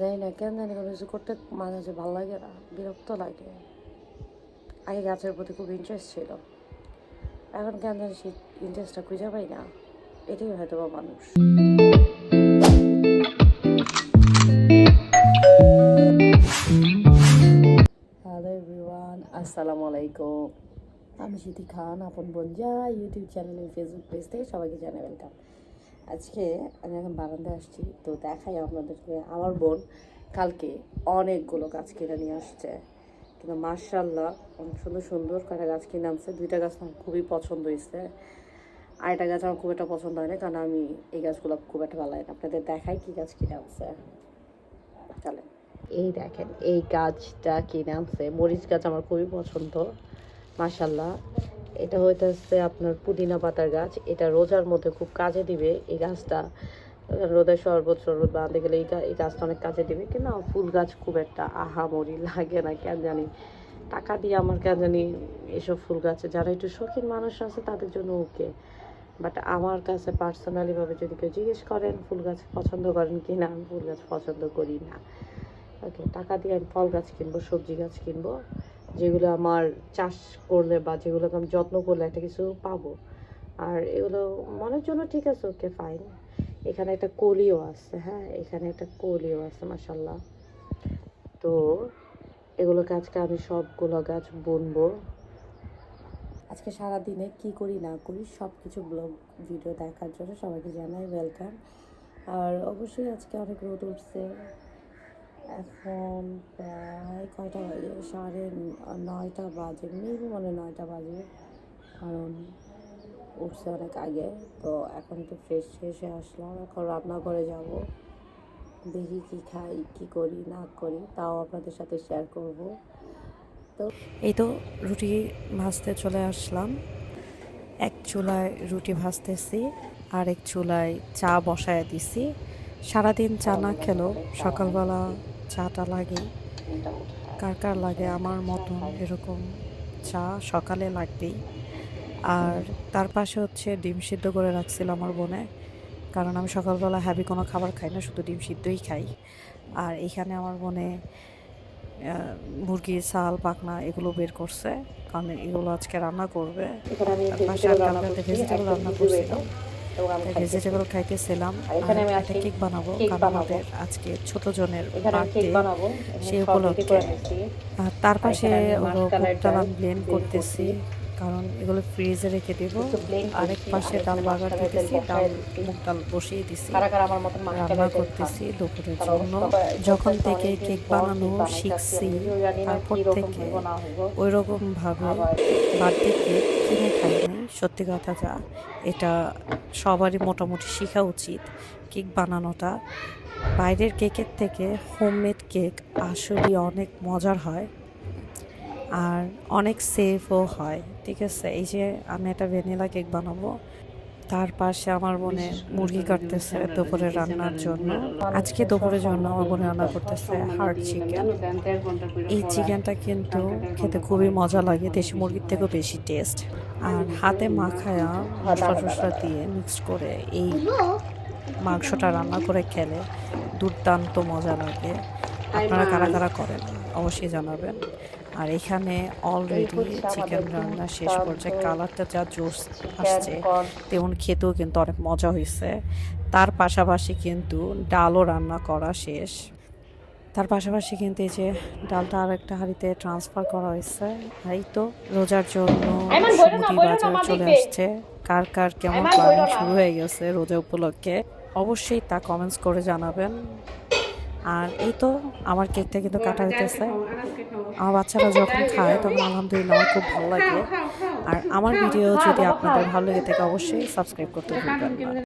জানি না, কেন জানি কোনো কিছু করতে মাঝে মাঝে ভালো লাগে না, বিরক্ত লাগে। আগে গাছের প্রতি খুব ইন্টারেস্ট ছিল। এখন কেন জানি সেই ইন্টারেস্টটা খুঁজে পাই না। এটাই হয়তো বা মানুষ। আসসালামু আলাইকুম। আমি সিদ্ধি খান, আপন বঞ্জা ইউটিউব চ্যানেল ফেসবুক পেজ থেকে সবাইকে জানাই ওয়েলকাম আজকে আমি এখন বারান্দায় আসছি, তো দেখাই আপনাদেরকে আমার বোন কালকে অনেকগুলো গাছ কিনে নিয়ে আসছে। কিন্তু মার্শাল্লাহ অনেক সুন্দর সুন্দর কয়েকটা গাছ কিনে আনছে। দুইটা গাছ আমার খুবই পছন্দ হয়েছে। আর আরেকটা গাছ আমার খুব একটা পছন্দ হয় না, কারণ আমি এই গাছগুলো খুব একটা ভালো লাগে না। আপনাদের দেখাই কি গাছ কিনে আনছে। চলেন। এই দেখেন, এই গাছটা কিনে আনছে। মরিচ গাছ আমার খুবই পছন্দ মাশাল্লাহ এটা হইতেছে আপনার পুদিনা পাতার গাছ। এটা রোজার মধ্যে খুব কাজে দিবে এই গাছটা। রোদের শরবত শরবত বাঁধতে গেলে এই এই গাছটা অনেক কাজে দিবে। কিন্তু ফুল গাছ খুব একটা আহামরি লাগে না, কেন জানি। টাকা দিয়ে আমার কেন জানি এসব ফুল গাছে, যারা একটু শৌখিন মানুষ আছে তাদের জন্য ওকে। বাট আমার কাছে পার্সোনালিভাবে যদি কেউ জিজ্ঞেস করেন ফুল গাছ পছন্দ করেন কি না, আমি ফুল গাছ পছন্দ করি না। ওকে টাকা দিয়ে আমি ফল গাছ কিনবো, সবজি গাছ কিনবো। যেগুলো আমার চাষ করলে বা যেগুলোকে আমি যত্ন করলে একটা কিছু পাবো। আর এগুলো মনের জন্য ঠিক আছে ওকে ফাইন এখানে একটা কলিও আছে হ্যাঁ এখানে একটা কলিও আছে মাসাল্লাহ তো এগুলো আজকে আমি সবগুলো গাছ বুনবো। আজকে সারা দিনে কি করি, না করি সব কিছু ব্লগ ভিডিও দেখার জন্য সবাইকে জানাই ওয়েলকাম আর অবশ্যই আজকে অনেক রোদ উঠছে। এখন প্রায় কয়টা বাজে? সাড়ে নয়টা বাজে মেবি মনে নয়টা বাজে। কারণ উঠছে অনেক আগে, তো এখন একটু ফ্রেশ ফ্রেশে আসলাম। এখন রান্নাঘরে যাব, দেখি কি খাই, কি করি, না করি, তাও আপনাদের সাথে শেয়ার করব। তো এই তো রুটি ভাজতে চলে আসলাম। এক চুলায় রুটি ভাজতেছি আর এক চুলায় চা বসায় দিছি। সারাদিন চা না খেলেও সকালবেলা চাটা লাগে। কার কার লাগে আমার মতন এরকম চা সকালে লাগবেই। আর তার পাশে হচ্ছে ডিম সিদ্ধ করে রাখছিল আমার বোনে। কারণ আমি সকালবেলা হ্যাভি কোনো খাবার খাই না, শুধু ডিম সিদ্ধই খাই। আর এখানে আমার বোনে মুরগি সাল পাকনা এগুলো বের করছে। কারণ এগুলো আজকে রান্না করবে। পাশে ভেজিটেবল রান্না করছিলাম। ভেজিটেবল খাইতেছিলাম আর একটা কেক বানাবো কারণ আমাদের আজকে ছোট জনের বার্থডে সেই উপলক্ষে। আর তার পাশে ডাল ব্লেন্ড করতেছি কারণ এগুলো ফ্রিজে রেখে দেবো। আরেক পাশে ডাল বাগার দিতেছি ডাল মুগ ডাল বসিয়ে দিছি। রান্না করতেছি দুপুরের জন্য। যখন থেকে কেক বানানো শিখছি তারপর থেকে ওই রকম ভাবে বার্থডে কেক কিনে খাইনি সত্যি কথা যা এটা সবারই মোটামুটি শেখা উচিত কেক বানানোটা। বাইরের কেকের থেকে হোমমেড কেক আসলে অনেক মজার হয় আর অনেক সেফও হয়, ঠিক আছে? এই যে আমি একটা ভ্যানিলা কেক বানাবো তার পাশে আমার বোনে মুরগি কাটতেছে দুপুরে রান্নার জন্য আজকে দুপুরের জন্য আমার বোনে রান্না করতেছে হার্ড চিকেন এই চিকেনটা কিন্তু খেতে খুবই মজা লাগে দেশি মুরগির থেকেও বেশি টেস্ট আর হাতে মাখায়া মশলা টসলা দিয়ে মিক্স করে এই মাংসটা রান্না করে খেলে দুর্দান্ত মজা লাগে। আপনারা কারা কারা করেন অবশ্যই জানাবেন। আর এখানে অলরেডি চিকেন রান্না শেষ পর্যায়ে কালারটা যা জোস আসছে তেমন খেতেও কিন্তু অনেক মজা হয়েছে। তার পাশাপাশি কিন্তু ডালও রান্না করা শেষ। তার পাশাপাশি কিন্তু এই যে ডালটা আর একটা হাঁড়িতে ট্রান্সফার করা হয়েছে। এই তো রোজার জন্য বাজার চলে আসছে। কার কার কেমন প্ল্যানিং শুরু হয়ে গেছে রোজা উপলক্ষে অবশ্যই তা কমেন্টস করে জানাবেন। আর এই তো আমার কেকটা কিন্তু কাটা হইতেছে। আমার বাচ্চারা যখন খায় তখন আলহামদুলিল্লাহ আমার খুব ভালো লাগে। আর আমার ভিডিও যদি আপনাদের ভালো লেগে থাকে, অবশ্যই সাবস্ক্রাইব করতে ভুলবেন